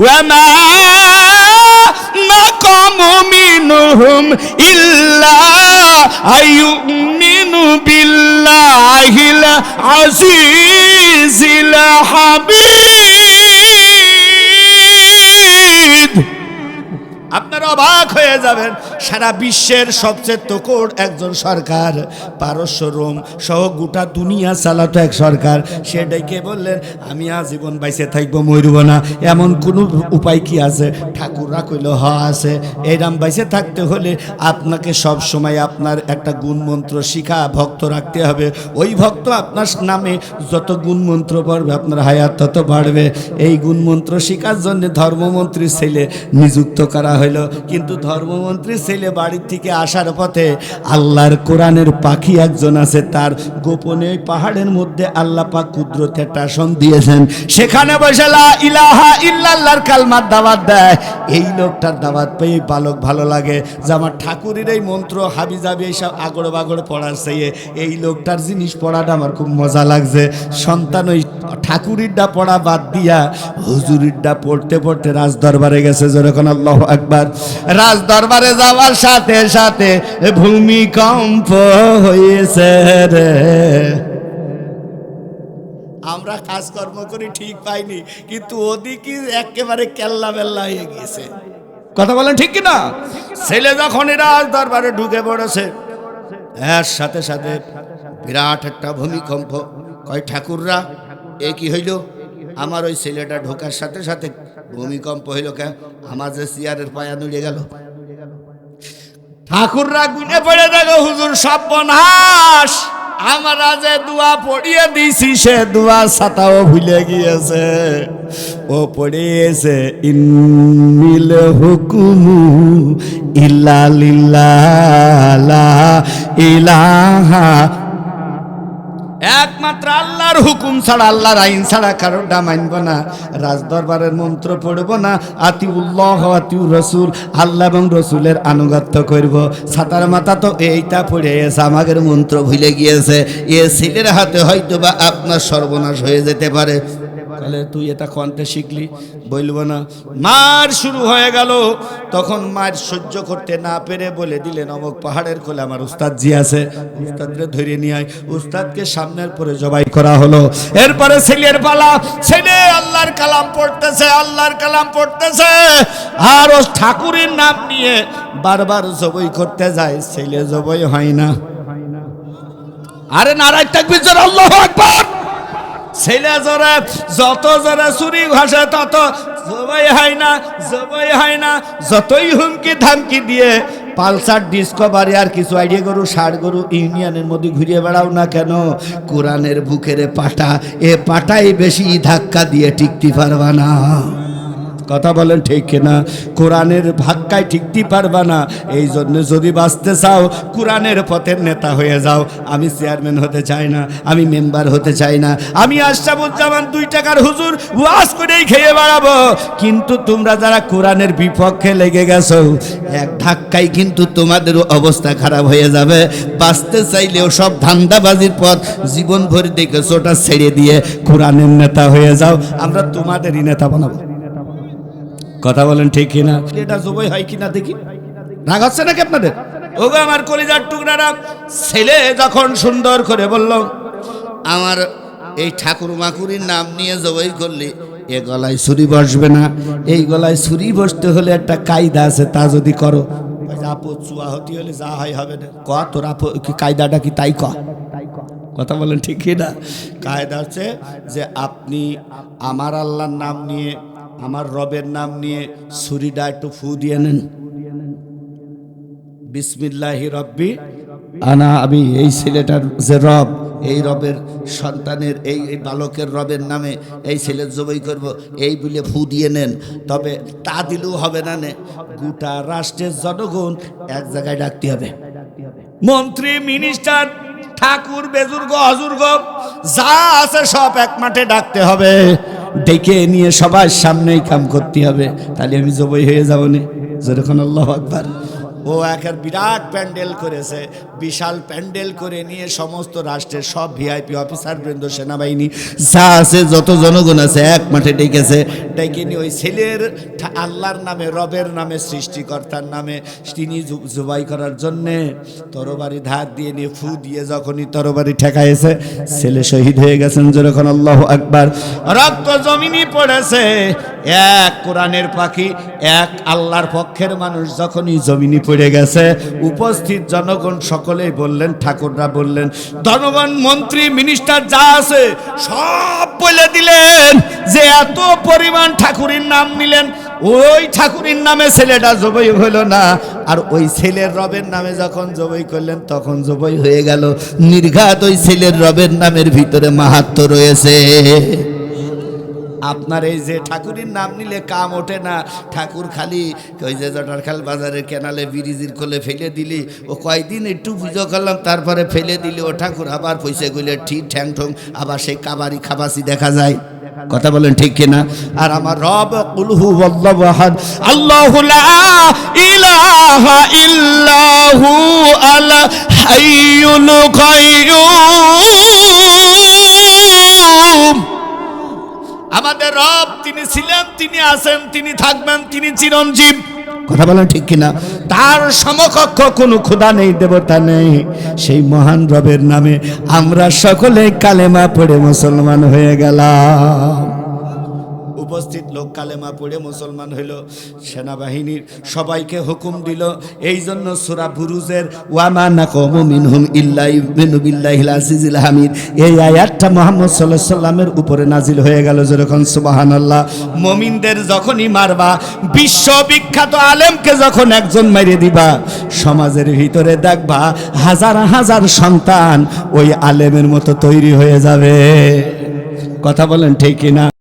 وما نقم منهم إلا أن يؤمنوا بالله العزيز الحميد আপনারা অবাক হয়ে যাবেন সারা বিশ্বের সবচেয়ে তোকর একজন সরকার, পারস্য, রোম সহ গোটা দুনিয়া চালাতো এক সরকার। সে ডেকে বললেন, আমি আজীবন বাইসে থাকব মরব না। এমন কোনো উপায় কি আছে? ঠাকুররা কইল, হ, আছে। এইরাম বাইসে থাকতে হলে আপনাকে সব সময় আপনার একটা গুণমন্ত্র শিখা, ভক্ত রাখতে হবে। ওই ভক্ত আপনার নামে যত গুণমন্ত্র পড়বে, আপনার হায়াত তত বাড়বে। এই গুণমন্ত্র শিখার জন্য ধর্মমন্ত্রীর ছেলে নিযুক্ত করা হলো কিন্তু ধর্মমন্ত্রীর ছেলে বাড়ির থেকে আসার পথে আল্লাহর কোরআনের পাখি একজন আছে, তার গোপনে পাহাড়ের মধ্যে আল্লাহ পাক কুদরতের টাসন দিয়েছেন। সেখানে বসে ইলাহা ইল্লাল্লাহর কালমার দাওয়াত দেয়। এই লোকটার দাওয়াত পেয়ে বালক ভালো লাগে। যে আমার ঠাকুরের এই মন্ত্র হাবি যাবি এইসব আগড় বাগড় পড়ার চেয়ে এই লোকটার জিনিস পড়াটা আমার খুব মজা লাগছে। সন্তান ওই ঠাকুরিরটা পড়া বাদ দিয়া হুজুরিরটা পড়তে পড়তে রাজ দরবারে গেছে যেরকম আল্লাহ একবার রাজ দরবারে যাওয়ার সাথে সাথে ভূমিকম্প হয়েছে রে। আমরা কাজকর্ম করি, ঠিক পাইনি, কিন্তু ওদিকে একেবারে কেল্লা বেল্লা হয়ে গিয়েছে। কথা বলেন ঠিক কিনা? ছেলে যখন রাজ দরবারে ঢুকে পড়েছে, এর সাথে সাথে বিরাট একটা ভূমিকম্প। কয় ঠাকুররা? এ কি হইল? আমার ওই ছেলেটা ঢোকার সাথে সাথে ভূমিকম্প হইল কে আমার যে চেয়ারের পায়া নুড়ে গেল। ঠাকুররা গুনে পড়ে দেখো, হুজুর সর্বনাশ। আমরা যে দোয়া পড়িয়ে দিছি, সে দোয়া ছাতাও ভুলে গিয়েছে। ও পড়িয়েছে, ইন্নিল হুকুমু ইল্লা লিল্লাহ ইলাহা একমাত্র আল্লাহর হুকুম ছাড়া, আল্লাহর আইন ছাড়া কারোটা মানব না। রাজদরবারের মন্ত্র পড়ব না। আতি উল্লাহ আতি রসুল, আল্লাহ এবং রসুলের আনুগত্য করব। সাতার মাথা তো এইটা পড়ে এসে আমাদের মন্ত্র ভুলে গিয়েছে। এ ছেলের হাতে হয়তো বা আপনার সর্বনাশ হয়ে যেতে পারে। তাহলে তুই এটা কণ্ঠে শিখলি, বলব না। মার শুরু হয়ে গেল, তখন মার সহ্য করতে না পেরে বলে দিলেন, অমুক পাহাড়ের কোলে আমার উস্তাদ জি আছে উস্তাদকে ধরে নিয়ে আয়। উস্তাদকে সামনের পরে জবাই করা হলো। এরপরে ছেলের পালা, ছেলে আল্লাহর কালাম পড়তেছে, আল্লাহর কালাম পড়তেছে। আর ও ঠাকুরের নাম নিয়ে বারবার জবই করতে যায়, ছেলে জবই হয় না। আরে নারায় থাকবি আল্লাহ আকবার। ছেলে যারা যত যারা চুরি ঘষে, তত জবাই হয় না, জবাই হয় না। যতই হুমকি ধামকি দিয়ে পালসার, ডিসকভারি আর কিছু আইডিয়া গরু ষাট গরু ইউনিয়নের মধ্যে ঘুরিয়ে বেড়াও না কেন? কোরআনের বুকের পাটা, এ পাটাই বেশি ধাক্কা দিয়ে টিকতে পারবা না। কথা বলেন ঠিক কিনা? কোরআনের ভাক্কায় ঠিকতে পারবা না? এই জন্য যদি বাঁচতে চাও, কোরআনের পথের নেতা হয়ে যাও। আমি চেয়ারম্যান হতে চাই না, আমি মেম্বার হতে চাই না। আমি আশরাফুজ্জামান দুই টাকার হুজুর, ওয়াজ করেই খেয়ে বেড়াবো। কিন্তু তোমরা যারা কোরআনের বিপক্ষে লেগে গেছো, এক ধাক্কায় কিন্তু তোমাদের অবস্থা খারাপ হয়ে যাবে। বাঁচতে চাইলেও সব ধান্দাবাজির পথ জীবন ভরে দেখেছ, ওটা ছেড়ে দিয়ে কোরআনের নেতা হয়ে যাও। আমরা তোমাদেরই নেতা বানাবো। কথা বলেন ঠিক কিনা? এটা জবই হয় কিনা দেখি। রাগ হচ্ছে নাকি আপনাদের? ওগো আমার কলিজার টুকরারা ছেলে যখন সুন্দর করে বলল, আমার এই ঠাকুর মাকুরির নাম নিয়ে জবাই করলে এ গলায় ছুরি বসবে না। এই গলায় ছুরি বসতে হলে একটা কায়দা আছে, তা যদি করো। আপু চুয়া হতে হলে যা হয় হবে না। ক, তোর আপু কি কায়দাটা কি তাই ক? কথা বলেন ঠিক না কায়দা হচ্ছে যে আপনি আমার আল্লাহর নাম নিয়ে আমার রবের নাম নিয়ে ছুরিটা একটু ফু দিয়ে নেন। বিসমিল্লাহি রব্বি। আনা আমি এই ছেলেটার যে রব, এই রবের সন্তানের, এই বালকের রবের নামে এই ছেলের জবই করব, এই বলে ফু দিয়ে নেন। তবে তা দিলেও হবে না নে। গোটা রাষ্ট্রের জনগণ এক জায়গায় ডাকতে হবে। মন্ত্রী, মিনিস্টার, ঠাকুর, বেজুর্গ হজুর্গ যা আছে সব এক মাঠে ডাকতে হবে। ডেকে নিয়ে সবার সামনেই কাম করতে হবে। তাহলে আমি জবই হয়ে যাব না। যেরকম আল্লাহ আকবার। ও একের বিরাট প্যান্ডেল করেছে, বিশাল প্যান্ডেল করে নিয়ে সমস্ত রাষ্ট্রের সব ভিআইপি অফিসার বৃন্দ, সেনাবাহিনী, যা আছে, যত জনগণ আছে, এক মাঠে ডেকেছে। ডেকে নিয়ে ওই ছেলের আল্লাহর নামে, রবের নামে, সৃষ্টিকর্তার নামে, তিনি জবাই করার জন্যে তরবারি ধার দিয়ে নিয়ে, ফু দিয়ে যখনই তরবারি ঠেকাইছে, ছেলে শহীদ হয়ে গেছেন যেরকম আল্লাহ আকবার। রক্ত জমিনি পড়েছে এক কোরআনের পাখি, এক আল্লাহর পক্ষের মানুষ যখনই জমিনি পড়ে গেছে, উপস্থিত জনগণ সকলেই বললেন, ঠাকুররা বললেন জনগণ মন্ত্রী মিনিস্টার যা আছে সব বলে দিলেন যে এত পরিমাণ ঠাকুরের নাম নিলেন। ওই ঠাকুরের নামে ছেলেটা জবই হলো না। আর ওই ছেলের রবের নামে যখন জবই করলেন, তখন জবই হয়ে গেল। নির্ঘাত ওই ছেলের রবের নামের ভিতরে মাহাত্ম রয়েছে। আপনার এই যে ঠাকুরের নাম নিলে কাম ওঠে না, ঠাকুর খালি ওই যে জটারখাল বাজারের কেনালে ব্রিজির কোলে ফেলে দিলি, ও কয়দিন একটু পুজো করলাম, তারপরে ফেলে দিলি, ও ঠাকুর আবার পয়সা গুলে ঠিক ঠ্যাং ঠং, আবার সেই কাবারি খাবাসি দেখা যায়। কথা বলেন ঠিক কিনা? আর আমার রব কুলহু আল্লাহু আহাদ, আল্লাহু লা ইলাহা ইল্লাহু আল হাইয়ুল কাইয়ুম আমাদের রব, তিনি ছিলেন, তিনি আছেন, তিনি থাকবেন, তিনি চিরঞ্জীব। কথা বলেন ঠিক কিনা? তার সমকক্ষ কোনো খোদা নেই, দেবতা নেই। সেই মহান রবের নামে আমরা সকলে কালেমা পড়ে মুসলমান হয়ে গেলাম। উপস্থিত লোক কালেমা পড়ে মুসলমান হইল। সেনাবাহিনীর সবাইকে হুকুম দিল এই জন্য সুরা বুরুজের ওয়ামা নাকমু মিনহুম ইল্লা ইউমিনু বিল্লাহিল আজিজিল হামিদ। এই আয়াতটা মুহাম্মদ আলাইহি সাল্লামের উপরে নাজিল হয়ে গেল যেরকম, সুবহানাল্লাহ। মুমিনদের যখনই মারবা, বিশ্ববিখ্যাত আলেমকে যখন একজন মেরে দিবা, সমাজের ভিতরে দেখবা হাজার হাজার সন্তান ওই আলেমের মতো তৈরি হয়ে যাবে। কথা বলেন ঠিক কিনা?